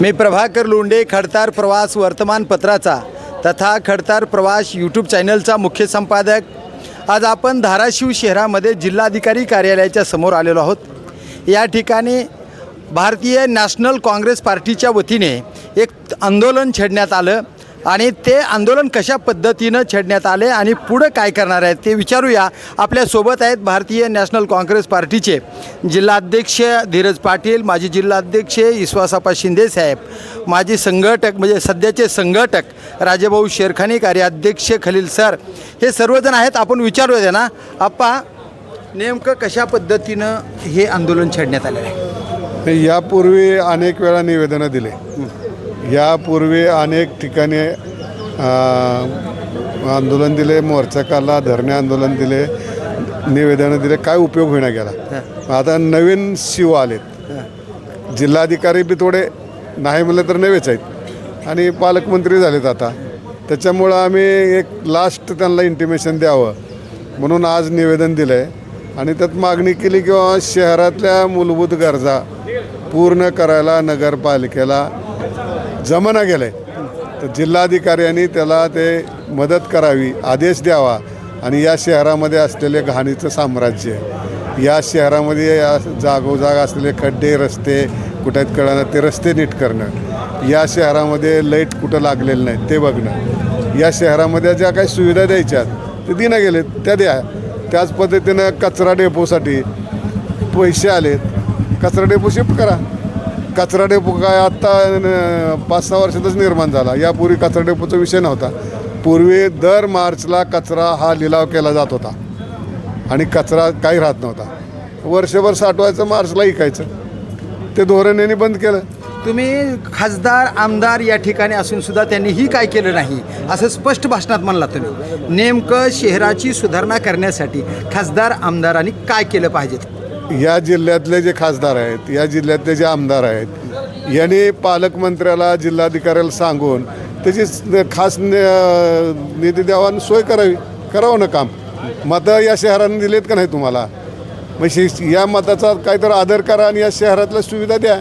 मी प्रभाकर लोंढे खडतार प्रवास वर्तमानपत्राचा तथा खडतार प्रवास यूट्यूब चॅनलचा मुख्य संपादक. आज आपण धाराशिव शहरामध्ये जिल्हाधिकारी कार्यालयाच्या समोर आलेलो आहोत. या ठिकाणी भारतीय नॅशनल काँग्रेस पार्टीच्या वतीने एक आंदोलन छेडण्यात आलं. आणि ते आंदोलन कशा पद्धतीनं छेडण्यात आले आणि पुढं काय करणार आहेत ते विचारूया. आपल्यासोबत आहेत भारतीय नॅशनल काँग्रेस पार्टीचे जिल्हाध्यक्ष धीरज पाटील माजी जिल्हाध्यक्ष इश्वासापा शिंदे साहेब माजी संघटक म्हणजे सध्याचे संघटक राजेभाऊ शेरखानी कार्याध्यक्ष खलील सर. हे सर्वजण आहेत आपण विचारूया ना. आप्पा नेमकं कशा पद्धतीनं हे आंदोलन छेडण्यात आलेलं आहे? यापूर्वी अनेक वेळा निवेदनं दिले. यापूर्वी अनेक ठिकाणी आंदोलन दिले मोर्चा काढला धरणे आंदोलन दिले निवेदनं दिले काय उपयोग होईना गेला. आता नवीन शिव आलेत. जिल्हाधिकारी बी थोडे नाही म्हणलं तर नवेच आहेत. आणि पालकमंत्री झालेत आता. त्याच्यामुळं आम्ही एक लास्ट त्यांना इंटिमेशन द्यावं म्हणून आज निवेदन दिलं आहे आणि त्यात मागणी केली किंवा शहरातल्या मूलभूत गरजा पूर्ण करायला नगरपालिकेला जमना गेलं आहे तर जिल्हाधिकाऱ्यांनी त्याला ते मदत करावी आदेश द्यावा. आणि या शहरामध्ये असलेले घाणीचं साम्राज्य या शहरामध्ये या जागोजाग असलेले खड्डे रस्ते कुठे आहेत कळणार ते रस्ते नीट करणं. या शहरामध्ये लाइट कुठं लागलेलं नाही ते बघणं. या शहरामध्ये ज्या काही सुविधा द्यायच्या ते दिनं गेलेत त्या द्या. त्याच पद्धतीनं कचरा डेपोसाठी पैसे आलेत. कचरा डेपो शिफ्ट करा. कचरा डेपो काय आत्ता पाच सहा वर्षातच निर्माण झाला. यापूर्वी कचरा डेपोचा विषय नव्हता. पूर्वी दर मार्चला कचरा हा लिलाव केला जात होता. आणि कचरा काही राहत नव्हता. वर्षभर साठवायचं मार्चला इकायचं. ते धोरण यांनी बंद केलं. तुम्ही खासदार आमदार या ठिकाणी असून सुद्धा त्यांनी ही काय केलं नाही असं स्पष्ट भाषणात म्हणला तुम्ही. नेमकं शहराची सुधारणा करण्यासाठी खासदार आमदारांनी काय केलं पाहिजे? या जिल्ह्यातले जे खासदार आहेत या जिल्ह्यातले जे आमदार आहेत यांनी पालकमंत्र्याला जिल्हाधिकाऱ्याला सांगून त्याची खास न- निधी द्यावा आणि सोय करावी करावं ना काम. मतं या शहराने दिलेत का नाही तुम्हाला? मग शि- या मताचा काहीतरी आदर करा आणि या शहरातल्या सुविधा द्या.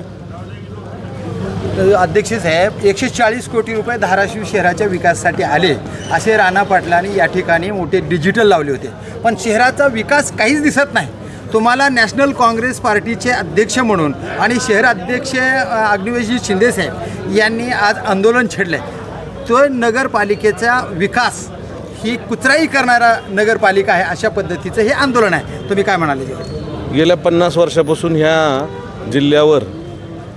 अध्यक्ष साहेब एकशे चाळीस कोटी रुपये धाराशिव शहराच्या विकासासाठी आले. असे राणा पाटलांनी या ठिकाणी मोठे डिजिटल लावले होते. पण शहराचा विकास काहीच दिसत नाही. तुम्हाला नॅशनल काँग्रेस पार्टीचे अध्यक्ष म्हणून आणि शहर अध्यक्ष अग्निवेशी शिंदे साहेब यांनी आज आंदोलन छेडलं आहे तो नगरपालिकेचा विकास ही कुचराई करणारा नगरपालिका आहे अशा पद्धतीचं हे आंदोलन आहे. तुम्ही काय म्हणाले? गेल्या पन्नास वर्षापासून ह्या जिल्ह्यावर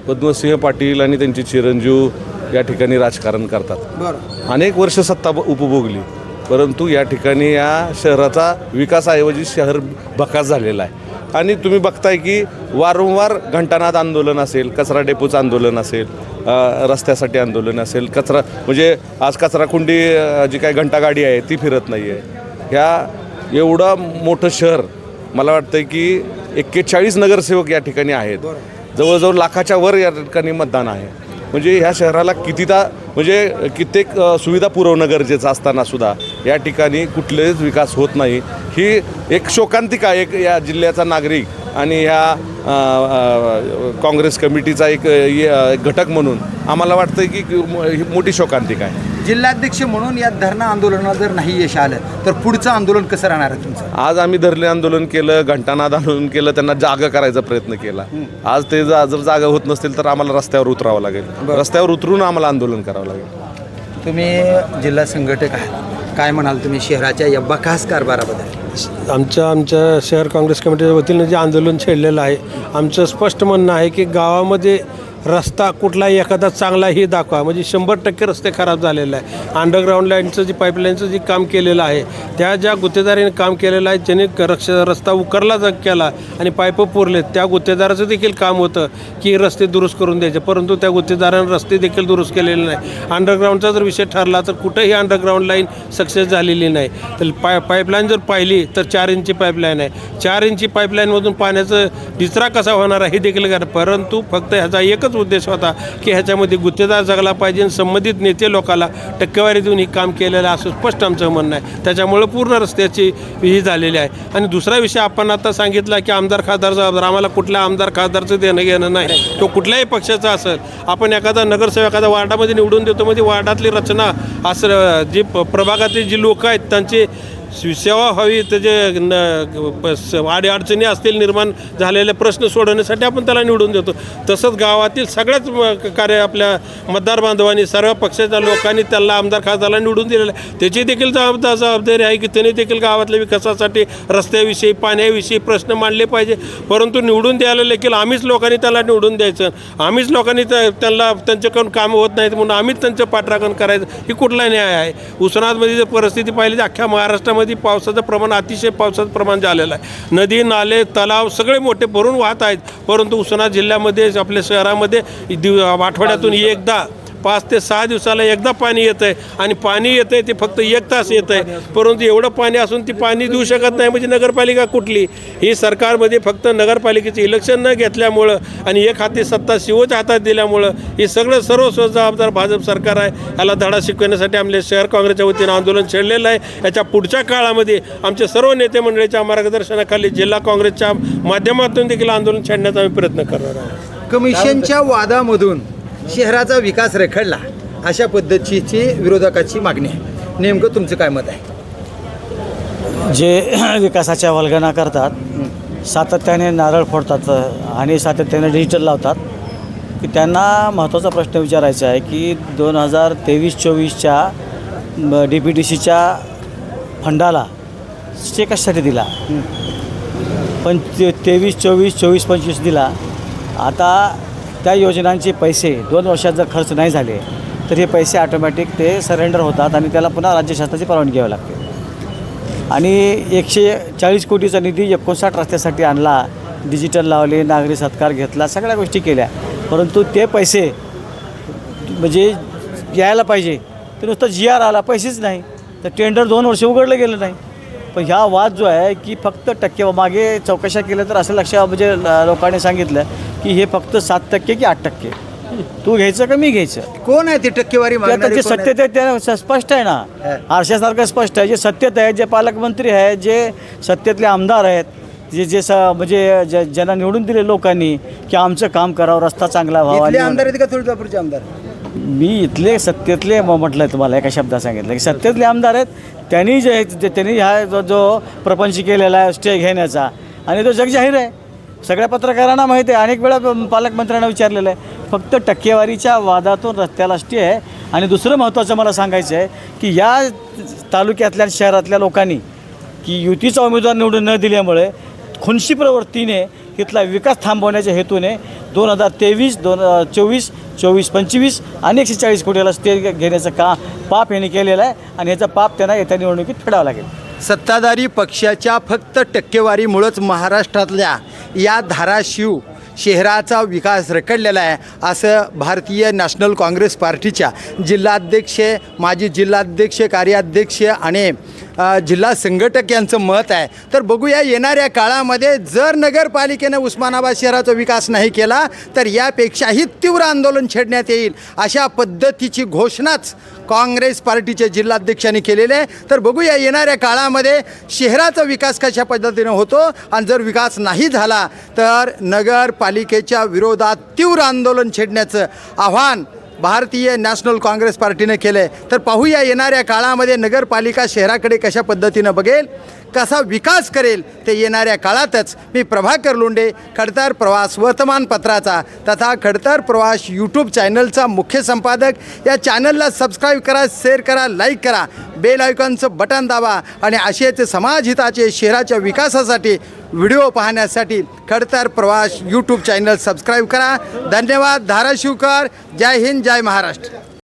पद्मसिंह पाटील आणि त्यांचे चिरंजीव या ठिकाणी राजकारण करतात. अनेक वर्ष सत्ता उपभोगली परंतु या ठिकाणी या शहराचा विकासाऐवजी शहर बकास झालेला आहे. आणि तुम्ही बघताय की वारंवार घंटानाद आंदोलन असेल कचरा डेपोचं आंदोलन असेल रस्त्यासाठी आंदोलन असेल कचरा म्हणजे आज कचरा कुंडी अ, जी काही घंटागाडी आहे ती फिरत नाही आहे ह्या एवढं मोठं शहर मला वाटतं की एक्केचाळीस नगरसेवक या ठिकाणी आहेत. जवळजवळ लाखाच्या वर या ठिकाणी मतदान आहे. म्हणजे ह्या शहराला कितीदा म्हणजे कित्येक सुविधा पुरवणं गरजेचं असताना सुद्धा या ठिकाणी कुठलेच विकास होत नाही. ही एक शोकांतिका एक या जिल्ह्याचा नागरिक आणि ह्या काँग्रेस कमिटीचा एक घटक म्हणून आम्हाला वाटतं की की ही मोठी शोकांतिका आहे. जिल्हाध्यक्ष म्हणून या धरणा आंदोलनाला जर नाही यश आलं तर पुढचं आंदोलन कसं राहणार आहे तुमचं? आज आम्ही धरले आंदोलन केलं घंटानाद आंदोलन केलं त्यांना जागा करायचा प्रयत्न केला. आज ते जा जर जागा होत नसतील तर आम्हाला रस्त्यावर उतरावं लागेल. रस्त्यावर उतरून आम्हाला आंदोलन करावं लागेल. तुम्ही जिल्हा संघटक आहात. काय म्हणाल तुम्ही शहराच्या या बकास कारभाराबद्दल? आमच्या आमच्या शहर काँग्रेस कमिटीच्या वतीनं जे आंदोलन छेडलेलं आहे आमचं स्पष्ट म्हणणं आहे की गावामध्ये रस्ता कुठलाही एखादा चांगलाही दाखवा. म्हणजे शंभर टक्के रस्ते खराब झालेले आहे. अंडरग्राऊंड लाईनचं जे पाईपलाईनचं जे काम केलेलं आहे त्या ज्या गुत्तेदारीने काम केलेलं आहे ज्याने रक्ष रस्ता उकरला जग केला आणि पाईपं पुरलेत त्या गुत्तेदाराचं देखील काम होतं की रस्ते दुरुस्त करून द्यायचे. परंतु त्या गुत्तेदारानं रस्ते देखील दुरुस्त केलेले नाही. अंडरग्राऊंडचा जर विषय ठरला तर कुठंही अंडरग्राऊंड लाईन सक्सेस झालेली नाही. तर पाय पाईपलाईन जर पाहिली तर चार इंची पाईपलाईन आहे. चार इंची पाईपलाईनमधून पाण्याचं निचरा कसा होणार आहे हे देखील करा परंतु फक्त ह्याचा एकच एवढाच उद्देश होता की ह्याच्यामध्ये गुत्तेदार जगला पाहिजे आणि संबंधित नेते लोकाला टक्केवारी देऊन हे काम केलेलं असं स्पष्ट आमचं म्हणणं आहे. त्याच्यामुळं पूर्ण रस्त्याची ही झालेली आहे. आणि दुसरा विषय आपण आता सांगितला की आमदार खासदार जबाबदार आम्हाला कुठल्या आमदार खासदारचं देणं घेणं नाही. तो कुठल्याही पक्षाचा असेल आपण एखादा नगरसेवक एखादा वार्डामध्ये निवडून देतो म्हणजे वार्डातली रचना असं जी प- प्रभागातली जी लोक आहेत त्यांची सेवा व्हावी त्याचे न प- स- अडचणी असतील निर्माण झालेले प्रश्न सोडवण्यासाठी आपण त्याला निवडून देतो. तसंच गावातील सगळ्याच कार्य आपल्या मतदार बांधवांनी सर्व पक्षाच्या लोकांनी त्याला आमदार खासदारला निवडून दिलेलं आहे. त्याची देखील जबाबदार जबाबदारी आहे की त्यांनी देखील गावातल्या विकासासाठी रस्त्याविषयी पाण्याविषयी प्रश्न मांडले पाहिजे. परंतु निवडून द्यायला देखील आम्हीच लोकांनी त्याला निवडून द्यायचं. आम्हीच लोकांनी त्या- त्यांना त्यांच्याकडून कामं होत नाहीत म्हणून आम्हीच त्यांचं पाठराखण करायचं. ही कुठला न्याय आहे? उस्मानाबादमध्ये जर परिस्थिती पाहिली तर अख्ख्या महाराष्ट्रामध्ये पावसाचं प्रमाण अतिशय पावसाचं प्रमाण झालेलं आहे. नदी नाले तलाव सगळे मोठे भरून वाहत आहेत. परंतु उस्मानाबाद जिल्ह्यामध्ये आपल्या शहरामध्ये दिव आठवड्यातून एकदा पाच ते सहा दिवसाला एकदा पाणी येतं आहे आणि पाणी येतं आहे ते फक्त एक तास येतं आहे परंतु एवढं पाणी असून ती पाणी देऊ शकत नाही म्हणजे नगरपालिका कुठली? ही सरकारमध्ये फक्त नगरपालिकेचे इलेक्शन न घेतल्यामुळं आणि एक हाती सत्ता शिवच्या हातात दिल्यामुळं हे सगळं सर्व जबाबदार भाजप सरकार आहे. याला धडा शिकवण्यासाठी आमले शहर काँग्रेसच्या वतीनं आंदोलन छेडलेलं आहे. याच्या पुढच्या काळामध्ये आमच्या सर्व नेते मंडळीच्या मार्गदर्शनाखाली जिल्हा काँग्रेसच्या माध्यमातून देखील आंदोलन छेडण्याचा आम्ही प्रयत्न करणार आहोत. कमिशनच्या वादामधून शहराचा विकास रखडला अशा पद्धतीची विरोधकाची मागणी आहे. नेमकं तुमचं काय मत आहे? जे विकासाच्या वल्गना करतात सातत्याने नारळ फोडतात आणि सातत्याने डिजिटल लावतात की त्यांना महत्त्वाचा प्रश्न विचारायचा आहे की दोन हजार तेवीस चोवीसच्या डी पी डी सीच्या फंडाला स्टे कशासाठी दिला? पण ते तेवीस चोवीस चोवीस पंचवीस दिला. आता त्या योजनांचे पैसे दोन वर्षात जर खर्च नाही झाले तर हे पैसे ऑटोमॅटिक ते सरेंडर होतात आणि त्याला पुन्हा राज्य शासनाची परवानगी घ्यावी लागते. आणि एकशे चाळीस कोटीचा निधी एकोणसाठ रस्त्यासाठी आणला डिजिटल लावले नागरी सत्कार घेतला सगळ्या गोष्टी केल्या. परंतु ते पैसे म्हणजे यायला पाहिजे. ते नुसतं जी आर आला पैसेच नाही. तर टेंडर दोन वर्ष उघडलं गेलं नाही. पण ह्या वाद जो आहे की फक्त टक्के मागे चौकशा केल्या तर असं लक्ष म्हणजे लोकांनी सांगितलं की हे फक्त सात टक्के की आठ टक्के? तू घ्यायचं का मी घ्यायचं? कोण आहे ती टक्केवारी आता जे आहेत? सत्यते आहे ते स्पष्ट आहे ना. आरशासारखं स्पष्ट आहे. जे सत्यत आहे जे पालकमंत्री आहे जे सत्तेतले आमदार आहेत जे जे स म्हणजे ज्यांना निवडून दिले लोकांनी की आमचं काम करावं रस्ता चांगला व्हावा आमदार आहेत का तुळजापूरचे आमदार? मी इथले सत्तेतले म्हटलं तुम्हाला एका शब्दात सांगितलं की सत्तेतले आमदार आहेत त्यांनी जे आहेत, जे- त्यांनी हा जो जो प्रपंच केलेला आहे स्टे घेण्याचा आणि तो जगजाहीर आहे. सगळ्या पत्रकारांना माहिती आहे अनेक वेळा पालकमंत्र्यांना विचारलेलं आहे फक्त टक्केवारीच्या वादातून रस्त्याला स्टे आहे. आणि दुसरं महत्त्वाचं मला सांगायचं आहे की या तालुक्यातल्या शहरातल्या लोकांनी की युतीचा उमेदवार निवडून न दिल्यामुळे खुनशी प्रवृत्तीने इथला विकास थांबवण्याच्या हेतूने दोन हजार तेवीस दोन हजार चोवीस चोवीस पंचवीस आणि एकशे चाळीस कोटीला ते घेण्याचं का पाप यांनी केलेलं आहे आणि ह्याचा पाप त्यांना येत्या निवडणुकीत फेडावं लागेल. सत्ताधारी पक्षाच्या फक्त टक्केवारीमुळंच महाराष्ट्रातल्या या धाराशिव शहराचा विकास रखडलेला आहे असं भारतीय नॅशनल काँग्रेस पार्टीच्या जिल्हाध्यक्ष माजी जिल्हाध्यक्ष कार्याध्यक्ष आणि जिल्हा संघटक यांचं मत आहे. तर बघूया येणाऱ्या काळामध्ये जर नगरपालिकेनं उस्मानाबाद शहराचा विकास नाही केला तर यापेक्षाही तीव्र आंदोलन छेडण्यात येईल अशा पद्धतीची घोषणाच काँग्रेस पार्टीच्या जिल्हाध्यक्षांनी केलेले आहे. तर बघूया येणाऱ्या काळामध्ये शहराचा विकास कशा पद्धतीनं होतो आणि जर विकास नाही झाला तर नगरपालिकेच्या विरोधात तीव्र आंदोलन छेडण्याचं आव्हान भारतीय नॅशनल काँग्रेस पार्टीने केले. तर पाहूया येणाऱ्या काळामध्ये नगरपालिका शहराकडे कशा पद्धतीनं बघेल? कसा विकास करेल ते येणाऱ्या काळातच मी प्रभाकर लोंडे खडतर प्रवास वर्तमानपत्राचा तथा खडतर प्रवास यूट्यूब चॅनलचा मुख्य संपादक. या चॅनलला सबस्क्राईब करा शेअर करा लाईक करा. बेल आयकॉनचं बटन दाबा आणि असेच समाजहिताचे शहराच्या विकासासाठी व्हिडिओ पाहण्यासाठी खडतर प्रवास यूट्यूब चॅनल सबस्क्राईब करा. धन्यवाद धाराशिवकर. जय हिंद जय महाराष्ट्र.